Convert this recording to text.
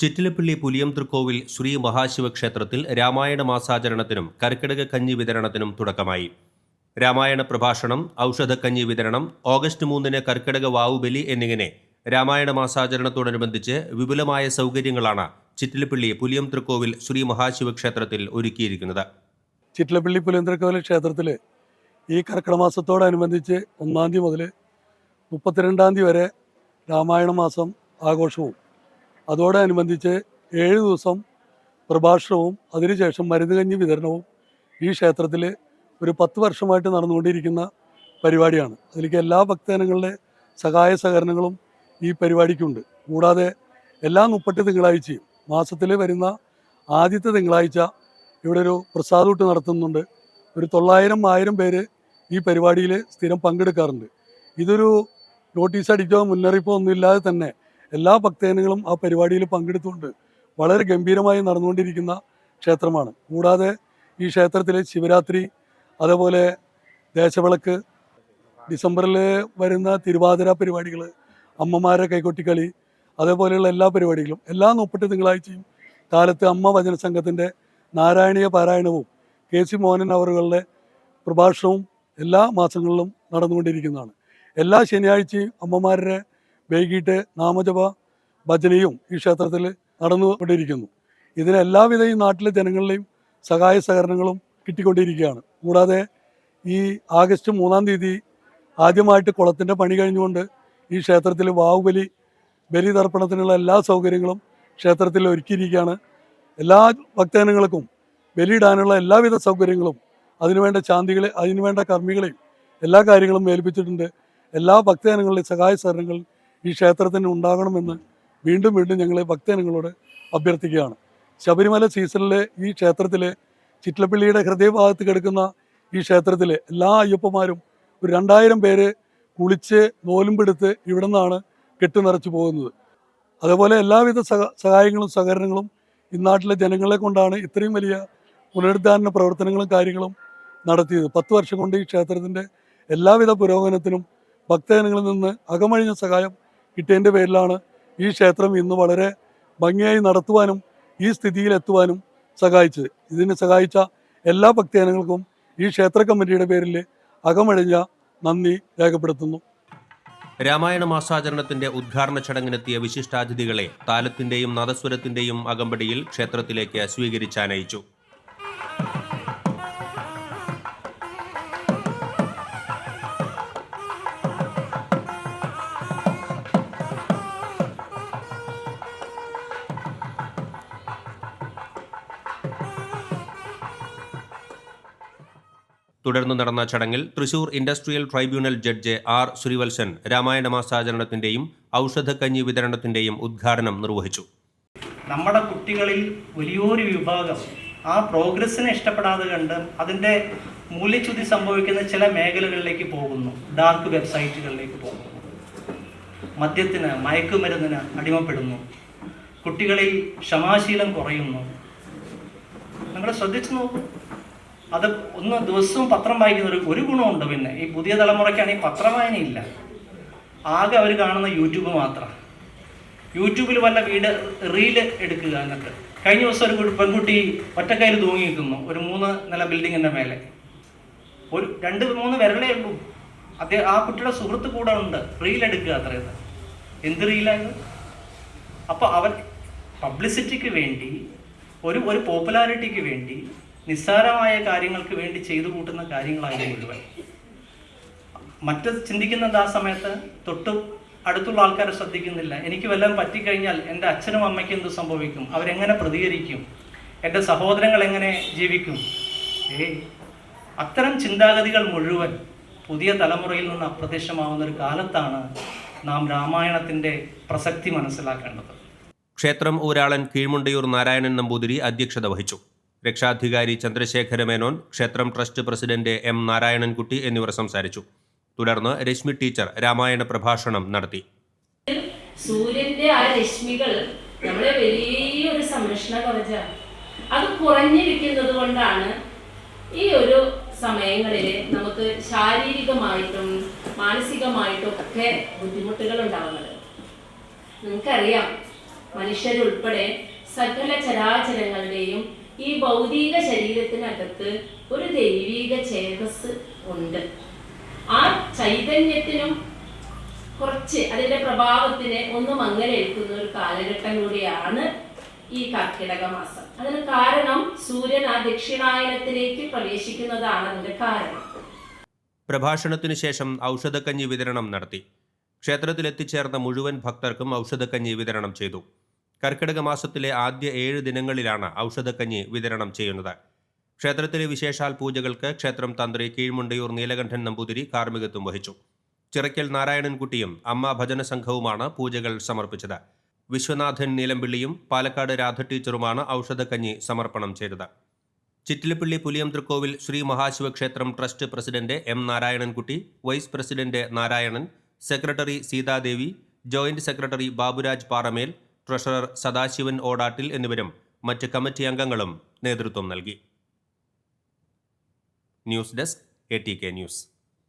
ചിറ്റിലപ്പള്ളി പുലിയം തൃക്കോവിൽ ശ്രീ മഹാശിവക്ഷേത്രത്തിൽ രാമായണ മാസാചരണത്തിനും കർക്കിടക കഞ്ഞി വിതരണത്തിനും തുടക്കമായി. രാമായണ പ്രഭാഷണം ഔഷധക്കഞ്ഞി വിതരണം ഓഗസ്റ്റ് മൂന്നിന് കർക്കിടക വാവുബലി എന്നിങ്ങനെ രാമായണ മാസാചരണത്തോടനുബന്ധിച്ച് വിപുലമായ സൗകര്യങ്ങളാണ് ചിറ്റിലപ്പള്ളി പുലിയം തൃക്കോവിൽ ശ്രീ മഹാശിവക്ഷേത്രത്തിൽ ഒരുക്കിയിരിക്കുന്നത്. ചിറ്റിലപ്പള്ളി പുലേന്ദ്രക്കോവിൽ ക്ഷേത്രത്തിൽ ഈ കർക്കിടക മാസത്തോടനുബന്ധിച്ച് ഒന്നാം തീയതി മുതൽ മുപ്പത്തിരണ്ടാം തീയതി വരെ രാമായണ മാസം ആഘോഷവും അതോടനുബന്ധിച്ച് ഏഴ് ദിവസം പ്രഭാഷണവും അതിനുശേഷം മരുന്ന് കഞ്ഞി വിതരണവും ഈ ക്ഷേത്രത്തിൽ ഒരു പത്ത് വർഷമായിട്ട് നടന്നുകൊണ്ടിരിക്കുന്ന പരിപാടിയാണ്. അതിലേക്ക് എല്ലാ ഭക്തജനങ്ങളുടെ സഹായ സഹകരണങ്ങളും ഈ പരിപാടിക്കുണ്ട്. കൂടാതെ എല്ലാ മുപ്പട്ട് തിങ്കളാഴ്ചയും മാസത്തിൽ വരുന്ന ആദ്യത്തെ തിങ്കളാഴ്ച ഇവിടെ ഒരു പ്രസാദൂട്ട് നടത്തുന്നുണ്ട്. ഒരു തൊള്ളായിരം ആയിരം പേര് ഈ പരിപാടിയിൽ സ്ഥിരം പങ്കെടുക്കാറുണ്ട്. ഇതൊരു നോട്ടീസ് അടിക്കോ മുന്നറിയിപ്പോ ഒന്നുമില്ലാതെ തന്നെ എല്ലാ ഭക്തജനങ്ങളും ആ പരിപാടിയിൽ പങ്കെടുത്തുകൊണ്ട് വളരെ ഗംഭീരമായി നടന്നുകൊണ്ടിരിക്കുന്ന ക്ഷേത്രമാണ്. കൂടാതെ ഈ ക്ഷേത്രത്തിലെ ശിവരാത്രി അതേപോലെ ദേശവിളക്ക് ഡിസംബറിൽ വരുന്ന തിരുവാതിര പരിപാടികൾ അമ്മമാരെ കൈകൊട്ടിക്കളി അതേപോലെയുള്ള എല്ലാ പരിപാടികളും എല്ലാ മുപ്പത്തി തിങ്കളാഴ്ചയും കാലത്ത് അമ്മ വചന സംഘത്തിന്റെ നാരായണീയ പാരായണവും കെ സി മോഹനൻ അവറുകളുടെ പ്രഭാഷണവും എല്ലാ മാസങ്ങളിലും നടന്നുകൊണ്ടിരിക്കുന്നതാണ്. എല്ലാ ശനിയാഴ്ചയും അമ്മമാരുടെ വൈകിട്ട് നാമജപ ഭജനയും ഈ ക്ഷേത്രത്തിൽ നടന്നുകൊണ്ടിരിക്കുന്നു. ഇതിന് എല്ലാവിധ ഈ നാട്ടിലെ ജനങ്ങളുടെയും സഹായ സഹകരണങ്ങളും കിട്ടിക്കൊണ്ടിരിക്കുകയാണ്. കൂടാതെ ഈ ആഗസ്റ്റ് മൂന്നാം തീയതി ആദ്യമായിട്ട് കുളത്തിന്റെ പണി കഴിഞ്ഞുകൊണ്ട് ഈ ക്ഷേത്രത്തിൽ വാവുബലി ബലി തർപ്പണത്തിനുള്ള എല്ലാ സൗകര്യങ്ങളും ക്ഷേത്രത്തിൽ ഒരുക്കിയിരിക്കുകയാണ്. എല്ലാ ഭക്തജനങ്ങൾക്കും ബലിയിടാനുള്ള എല്ലാവിധ സൗകര്യങ്ങളും അതിനുവേണ്ട ശാന്തികളെ അതിനുവേണ്ട കർമ്മികളെയും എല്ലാ കാര്യങ്ങളും ഏൽപ്പിച്ചിട്ടുണ്ട്. എല്ലാ ഭക്തജനങ്ങളുടെയും സഹായ സഹകരണങ്ങൾ ഈ ക്ഷേത്രത്തിന് ഉണ്ടാകണമെന്ന് വീണ്ടും വീണ്ടും ഞങ്ങൾ ഭക്തജനങ്ങളോട് അഭ്യർത്ഥിക്കുകയാണ്. ശബരിമല സീസണിലെ ഈ ക്ഷേത്രത്തിലെ ചിറ്റലപ്പള്ളിയുടെ ഹൃദയഭാഗത്ത് കിടക്കുന്ന ഈ ക്ഷേത്രത്തിലെ എല്ലാ അയ്യപ്പന്മാരും ഒരു രണ്ടായിരം പേര് കുളിച്ച് നോലുമ്പെടുത്ത് ഇവിടെ നിന്നാണ് കെട്ടു നിറച്ചു പോകുന്നത്. അതേപോലെ എല്ലാവിധ സഹ സഹായങ്ങളും സഹകരണങ്ങളും ഈ നാട്ടിലെ ജനങ്ങളെ കൊണ്ടാണ് ഇത്രയും വലിയ പുനരുദ്ധാരണ പ്രവർത്തനങ്ങളും കാര്യങ്ങളും നടത്തിയത്. പത്ത് വർഷം കൊണ്ട് ഈ ക്ഷേത്രത്തിന്റെ എല്ലാവിധ പുരോഗമനത്തിനും ഭക്തജനങ്ങളിൽ നിന്ന് അകമഴിഞ്ഞ സഹായം കിട്ടിയതിന്റെ പേരിലാണ് ഈ ക്ഷേത്രം ഇന്ന് വളരെ ഭംഗിയായി നടത്തുവാനും ഈ സ്ഥിതിയിലെത്തുവാനും സഹായിച്ചത്. ഇതിനെ സഹായിച്ച എല്ലാ ഭക്തജനങ്ങൾക്കും ഈ ക്ഷേത്ര കമ്മിറ്റിയുടെ പേരിൽ അകമഴിഞ്ഞ നന്ദി രേഖപ്പെടുത്തുന്നു. രാമായണ മാസാചരണത്തിന്റെ ഉദ്ഘാടന ചടങ്ങിനെത്തിയ വിശിഷ്ടാതിഥികളെ താലത്തിന്റെയും നദസ്വരത്തിന്റെയും അകമ്പടിയിൽ ക്ഷേത്രത്തിലേക്ക് സ്വീകരിച്ചാനയിച്ചു തുടർന്ന് നടന്ന ചടങ്ങിൽ Thrissur industrial tribunal judge R Sreevalsan Ramayana മാസാചരണത്തിന്റെയും ഔഷധക്കഞ്ഞി വിതരണത്തിന്റെയും ഉദ്ഘാടനം നിർവഹിച്ചു. നമ്മുടെ കുട്ടികളിൽ വലിയൊരു വിഭാഗം ആ പ്രോഗ്രസ്സിനെ ഇഷ്ടപ്പെടാതെ കണ്ട് അതിന്റെ മൂല്യച്യുതി സംഭവിക്കുന്ന ചില മേഖലകളിലേക്ക് പോകുന്നു. ഡാർക്ക് വെബ്സൈറ്റുകളിലേക്ക് പോകുന്നു. മദ്യത്തിന് മയക്കുമരുന്നിന് അടിമപ്പെടുന്നു. കുട്ടികളിൽ ക്ഷമാശീലം കുറയുന്നു. നിങ്ങൾ ശ്രദ്ധിച്ചു നോക്കൂ. അത് ഒന്ന് ദിവസവും പത്രം വായിക്കുന്ന ഒരു ഒരു ഗുണമുണ്ട് പിന്നെ. ഈ പുതിയ തലമുറയ്ക്കാണെങ്കിൽ പത്രം വായനയില്ല. ആകെ അവർ കാണുന്ന യൂട്യൂബ് മാത്രം. യൂട്യൂബിൽ വല്ല വീട് റീൽ എടുക്കുക എന്നിട്ട്. കഴിഞ്ഞ ദിവസം ഒരു പെൺകുട്ടി ഒറ്റക്കയിൽ തൂങ്ങി നിൽക്കുന്നു. ഒരു മൂന്ന് നില ബിൽഡിങ്ങിന്റെ മേലെ. ഒരു രണ്ട് മൂന്ന് വിരലേ ഉള്ളൂ. അദ്ദേഹം ആ കുട്ടിയുടെ സുഹൃത്ത് കൂടെ ഉണ്ട്. റീൽ എടുക്കുക അത്രയത് എന്ത് റീലായത് അപ്പോൾ അവൻ പബ്ലിസിറ്റിക്ക് വേണ്ടി ഒരു ഒരു പോപ്പുലാരിറ്റിക്ക് വേണ്ടി നിസ്സാരമായ കാര്യങ്ങൾക്ക് വേണ്ടി ചെയ്തു കൂട്ടുന്ന കാര്യങ്ങളായിരുന്നു മുഴുവൻ. മറ്റ് ചിന്തിക്കുന്നത് ആ സമയത്ത് തൊട്ട് അടുത്തുള്ള ആൾക്കാരെ ശ്രദ്ധിക്കുന്നില്ല. എനിക്ക് വല്ലതും പറ്റിക്കഴിഞ്ഞാൽ എന്റെ അച്ഛനും അമ്മയ്ക്കും എന്ത് സംഭവിക്കും? അവരെങ്ങനെ പ്രതികരിക്കും? എന്റെ സഹോദരങ്ങൾ എങ്ങനെ ജീവിക്കും? ഏയ് അത്തരം ചിന്താഗതികൾ മുഴുവൻ പുതിയ തലമുറയിൽ നിന്ന് അപ്രത്യക്ഷമാവുന്ന ഒരു കാലത്താണ് നാം രാമായണത്തിന്റെ പ്രസക്തി മനസ്സിലാക്കേണ്ടത്. ക്ഷേത്രം ഊരാളൻ കീഴ്മുണ്ടയൂർ നാരായണൻ നമ്പൂതിരി അധ്യക്ഷത വഹിച്ചു. രക്ഷാധികാരി ചന്ദ്രശേഖര മേനോൻ ക്ഷേത്രം ട്രസ്റ്റ് പ്രസിഡന്റ് എം നാരായണൻകുട്ടി എന്നിവർ സംസാരിച്ചു. തുടർന്ന് രശ്മി ടീച്ചർ രാമായണ പ്രഭാഷണം നടത്തി. സൂര്യന്റെ ആ രശ്മികൾ നമ്മളെ വലിയൊരു സംരക്ഷണ കവചാണ് അത് കുറഞ്ഞിരിക്കുന്നത് കൊണ്ടാണ് ഈ ഒരു സമയങ്ങളിൽ നമുക്ക് ശാരീരികമായിട്ടും മാനസികമായിട്ടും ഒക്കെ ബുദ്ധിമുട്ടുകൾ ഉണ്ടാവുന്നത് നിങ്ങൾക്കറിയാം മനുഷ്യരുൾപ്പെടെ സകല ചരാചരങ്ങളുടെയും ഈ ഭൗതിക ശരീരത്തിനകത്ത് ഒരു ദൈവിക ചേതസ് ഉണ്ട്. ആ ചൈതന്യത്തിനും കുറച്ച് അതിന്റെ പ്രഭാവത്തിന് ഒന്ന് മങ്ങലേൽക്കുന്ന ഒരു കാലഘട്ടം കൂടിയാണ് ഈ കർക്കിടക മാസം. അതിന് കാരണം സൂര്യൻ ആ ദക്ഷിണായനത്തിലേക്ക് പ്രവേശിക്കുന്നതാണ് അതിന്റെ കാരണം. പ്രഭാഷണത്തിനു ശേഷം ഔഷധക്കഞ്ഞി വിതരണം നടത്തി. ക്ഷേത്രത്തിൽ എത്തിച്ചേർന്ന മുഴുവൻ ഭക്തർക്കും ഔഷധക്കഞ്ഞി വിതരണം ചെയ്തു. കർക്കിടക മാസത്തിലെ ആദ്യ ഏഴ് ദിനങ്ങളിലാണ് ഔഷധക്കഞ്ഞി വിതരണം ചെയ്യുന്നത്. ക്ഷേത്രത്തിലെ വിശേഷാൽ പൂജകൾക്ക് ക്ഷേത്രം തന്ത്രി കീഴ്മുണ്ടയൂർ നീലകണ്ഠൻ നമ്പൂതിരി കാർമ്മികത്വം വഹിച്ചു. ചിറയ്ക്കൽ നാരായണൻകുട്ടിയും അമ്മ ഭജന സംഘവുമാണ് പൂജകൾ സമർപ്പിച്ചത്. വിശ്വനാഥൻ നീലമ്പിള്ളിയും പാലക്കാട് രാധ ടീച്ചറുമാണ് ഔഷധക്കഞ്ഞി സമർപ്പണം ചെയ്തത്. Chittilappilly Puliyamthrikkovil Sree മഹാശിവക്ഷേത്രം trust president M Narayanankutty vice president Narayanan secretary Seethadevi joint secretary Baburaj Paramel treasurer Sadasivan ഓടാട്ടിൽ എന്നിവരും മറ്റ് കമ്മിറ്റി അംഗങ്ങളും നേതൃത്വം നൽകി. News desk A T K news.